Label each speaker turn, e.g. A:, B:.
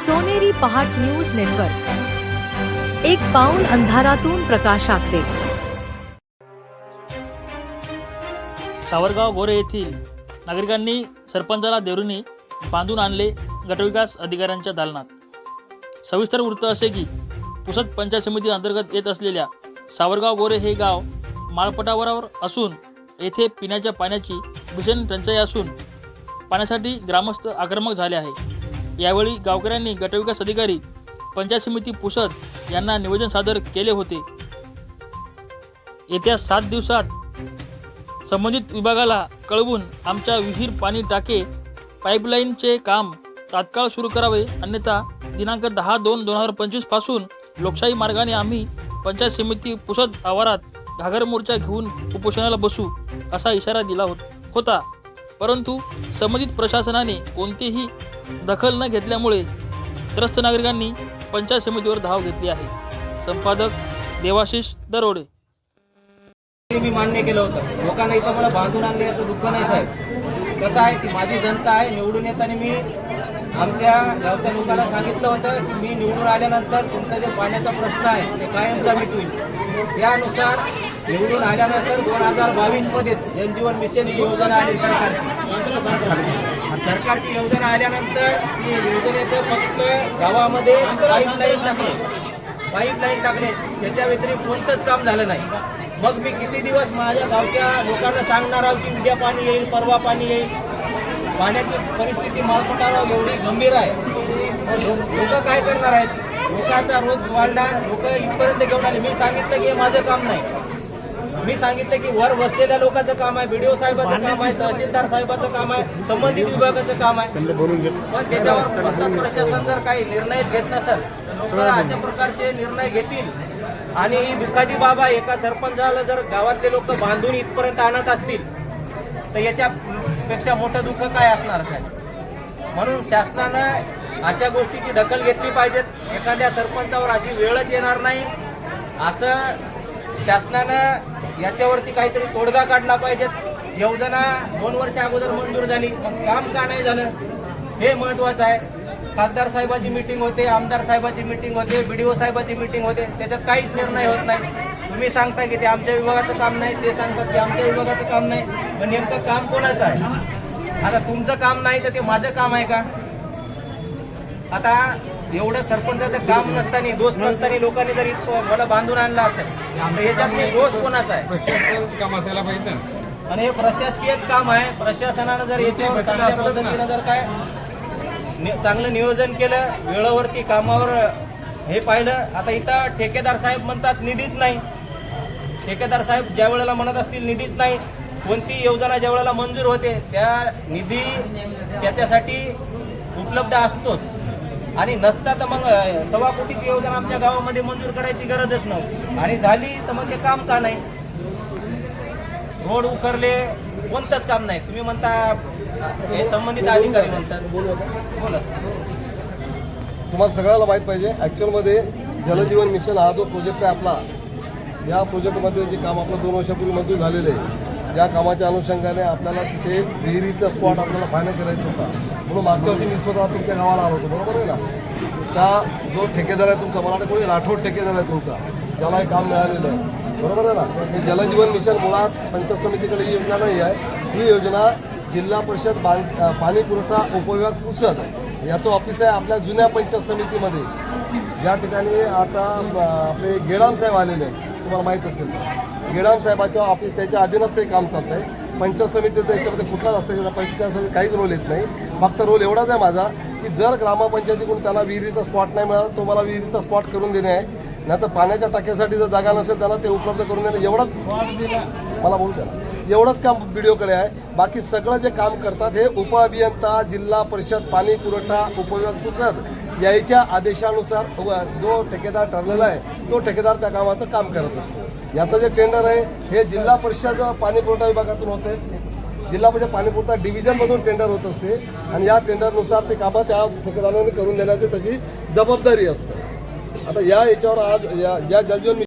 A: सोनेरी पहाट news network. एक पाऊल अंधारातून प्रकाशाकडे
B: सावरगाव गोरे येथील नागरिकांनी सरपंचाला देवरुनी बांधून आणले गटविकास अधिकाऱ्यांच्या दालनात. सविस्तर वृत्त असे की पुसद पंचायत समिती अंतर्गत येत असलेल्या सावरगाव गोरे हे गाव माळपटावरावर असून येथे पिण्याच्या पाण्याची भीषण टंचाई असून पाण्यासाठी ग्रामस्थ आक्रमक झाले आहे. यावेळी गावकऱ्यांनी गटविकास अधिकारी पंचायत समिती पुसद यांना निवेदन सादर केले होते. येत्या सात दिवसात संबंधित विभागाला कळवून आमच्या विहीर पाणी टाके पाईपलाईनचे काम तात्काळ सुरू करावे अन्यथा दिनांक दहा दोन दोन हजार पंचवीसपासून लोकशाही मार्गाने आम्ही पंचायत समिती पुसद आवारात घागर मोर्चा घेऊन उपोषणाला बसू असा इशारा दिला होत होता. परंतु संबंधित प्रशासनाने कोणतेही दखल न घेतल्यामुळे त्रस्त नागरिकांनी पंचायत समितीवर धाव घेतली आहे. संपादक देवाशिष दरोडे.
C: मी मान्य केलं होतं. लोकांना इथं मला बांधून आणले याचं दुःख नाही साहेब. कसं आहे ती माझी जनता आहे निवडून येताना मी आमच्या गावच्या लोकांना सांगितलं होतं की मी निवडून आल्यानंतर तुमचा जे पाण्याचा प्रश्न आहे ते कायमचा मिटवीन. त्यानुसार निवडून आल्यानंतर दोन हजार बावीसमध्येच जनजीवन मिशन ही योजना आली सरकारची. सरकारची योजना आल्यानंतर ती योजनेचं फक्त गावामध्ये पाईपलाईन टाकले. पाईपलाईन टाकले. त्याच्या व्यतिरिक्त कोणतंच काम झालं नाही. मग मी किती दिवस माझ्या गावच्या लोकांना सांगणार आहोत की उद्या पाणी येईल परवा पाणी येईल? पाण्याची परिस्थिती माळपटाराव एवढी गंभीर आहे. लोक काय करणार आहेत? लोकांचा रोज वाढला लोक इथपर्यंत घेऊन आले. मी सांगितलं की हे माझं काम नाही. मी सांगितलं की वर बसलेल्या लोकांचं काम आहे बीडीओ साहेबाचं काम आहे तहसीलदार साहेबाचं काम आहे संबंधित विभागाचं काम आहे. पण त्याच्यावर प्रशासन जर काही निर्णय घेत नसेल तर लोक अशा प्रकारचे निर्णय घेतील. आणि ही दुःखाची बाब आहे एका सरपंचाला जर गावातले लोक बांधून इथपर्यंत आणत असतील तर याच्यापेक्षा मोठं दुःख काय असणार काय म्हणून शासनानं अशा गोष्टीची दखल घेतली पाहिजेत. एखाद्या सरपंचावर अशी वेळच येणार नाही. असं शासनानं याच्यावरती काहीतरी तोडगा काढला पाहिजेत. योजना दोन वर्ष अगोदर मंजूर झाली पण काम का नाही झालं? हे महत्वाचं आहे. खासदार साहेबाची मिटिंग होते आमदार साहेबाची मिटिंग होते बी डी ओ साहेबाची मिटिंग होते. त्याच्यात काहीच निर्णय होत नाही. तुम्ही सांगता की ते आमच्या विभागाचं काम नाही ते सांगतात की आमच्या विभागाचं काम नाही. पण नेमकं काम कोणाचं आहे? आता तुमचं काम नाही तर ते माझं काम आहे का? आता एवढं सरपंचाचं काम नसताना दोष नसताना लोकांनी जर इथं मला बांधून आणला असेल तर ह्याच्यात ते दोष कोणाचा आहे?
D: काम असायला पाहिजे.
C: आणि हे प्रशासकीयच काम आहे. प्रशासनानं जर याच्यावर चांगल्या पद्धतीनं जर काय चांगलं नियोजन केलं वेळेवरती कामावर हे पाहिलं आता इथं ठेकेदार साहेब म्हणतात निधीच नाही. ठेकेदार साहेब ज्या वेळेला म्हणत असतील निधीच नाही. कोणती योजना ज्या वेळेला मंजूर होते त्या निधी त्याच्यासाठी उपलब्ध असतोच. आणि नसता तर मग सव्वा कोटीची योजना आमच्या गावामध्ये मंजूर करायची गरजच नव्हती. आणि झाली तर मग ते काम का नाही? रोड उकरले कोणतंच काम नाही. तुम्ही म्हणता हे संबंधित अधिकारी म्हणतात. बोला
E: तुम्हाला सगळ्याला माहीत पाहिजे ॲक्च्युअलमध्ये जलजीवन मिशन हा जो प्रोजेक्ट आहे आपला या प्रोजेक्टमध्ये जे काम आपलं दोन वर्षापूर्वी मंजूर झालेलं आहे या कामाच्या अनुषंगाने आपल्याला तिथे विहिरीचा स्पॉट आपल्याला फायनल करायचा होता. म्हणून मागच्या वर्षी मी स्वतः तुमच्या गावाला आलो होतो बरोबर आहे ना? त्या जो ठेकेदार आहे तुमचा मला वाटतं कोणी राठोड ठेकेदार आहे तुमचा ज्याला हे काम मिळालेलं आहे. बरोबर आहे ना? हे जलजीवन मिशन मुळात पंचायत समितीकडे ही योजना नाही आहे. ही योजना जिल्हा परिषद बांध पाणी पुरवठा उपविभाग पुसद याचं ऑफिस आहे आपल्या जुन्या पंचायत समितीमध्ये. या ठिकाणी आता आपले गेडाम साहेब आलेले आहेत. तुम्हाला माहीत असेल. गिडाम साहेबाच्या ऑफिस त्याच्या अधीनच ते काम चालतं आहे पंचायत समितीचं याच्यामध्ये कुठलाच असतं पंचायत समिती काहीच रोल येत नाही. फक्त रोल एवढाच आहे माझा की जर ग्रामपंचायतीकडून त्याला विहिरीचा स्पॉट नाही मिळाला तो मला विहिरीचा स्पॉट करून देणे आहे. नाही तर पाण्याच्या टाक्यासाठी जर जागा नसेल त्याला ते उपलब्ध करून देणं एवढंच मला बोलू द्या एवढंच काम व्हिडिओकडे आहे. बाकी सगळं जे काम करतात हे उपअभियंता जिल्हा परिषद पाणी पुरवठा उपविभाग पुसद याच्या आदेशानुसार व- जो ठेकेदार ठरलेला आहे तो ठेकेदार त्या कामाचं काम करत असतो. याचं जे टेंडर आहे हे जिल्हा परिषद पाणीपुरवठा विभागातून होते. जिल्हा परिषद पाणीपुरवठा डिव्हिजनमधून टेंडर होत असते. आणि या टेंडरनुसार ते कामं त्या ठेकेदारांनी करून देण्याची त्याची जबाबदारी असते. आता या याच्यावर आज या या जलजीवन